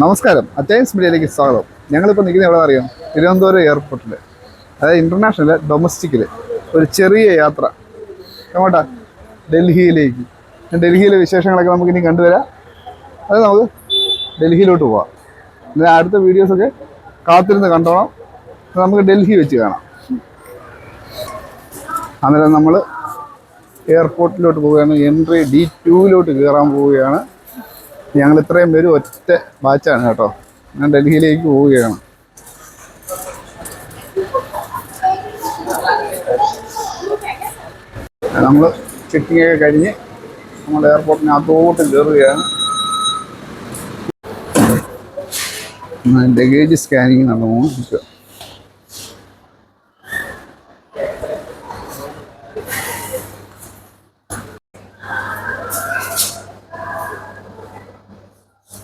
നമസ്കാരം. അറ്റൈൻസ് മീഡിയയിലേക്ക് സ്വാഗതം. ഞങ്ങളിപ്പോൾ നിൽക്കുന്ന എവിടെ അറിയാം? തിരുവനന്തപുരം എയർപോർട്ടിൽ അതായത് ഇന്റർനാഷണൽ ഡൊമസ്റ്റിക്കിൽ ഒരു ചെറിയ യാത്ര. എങ്ങോട്ടാ? ഡൽഹിയിലേക്ക്. ഡൽഹിയിലെ വിശേഷങ്ങളൊക്കെ നമുക്ക് ഇനി കണ്ടുവരാം. അത് നമുക്ക് ഡൽഹിയിലോട്ട് പോവാം. ഇന്ന് അടുത്ത വീഡിയോസൊക്കെ കാത്തിരുന്ന് കണ്ടോണം. നമുക്ക് ഡൽഹി വെച്ച് കാണാം. അന്നേരം നമ്മൾ എയർപോർട്ടിലോട്ട് പോവുകയാണ്. എൻട്രി ഡി ടൂവിലോട്ട് കയറാൻ പോവുകയാണ്. ഞങ്ങൾ ഇത്രയും പേര് ഒറ്റ ബാച്ചാണ് കേട്ടോ. ഞാൻ ഡൽഹിയിലേക്ക് പോവുകയാണ്. നമ്മൾ ചെക്കിംഗ് ഒക്കെ കഴിഞ്ഞ് നമ്മൾ എയർപോർട്ടിനകത്തോട്ട് കയറുകയാണ് ലഗേജ് സ്കാനിങ്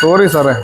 സോറി സാറേ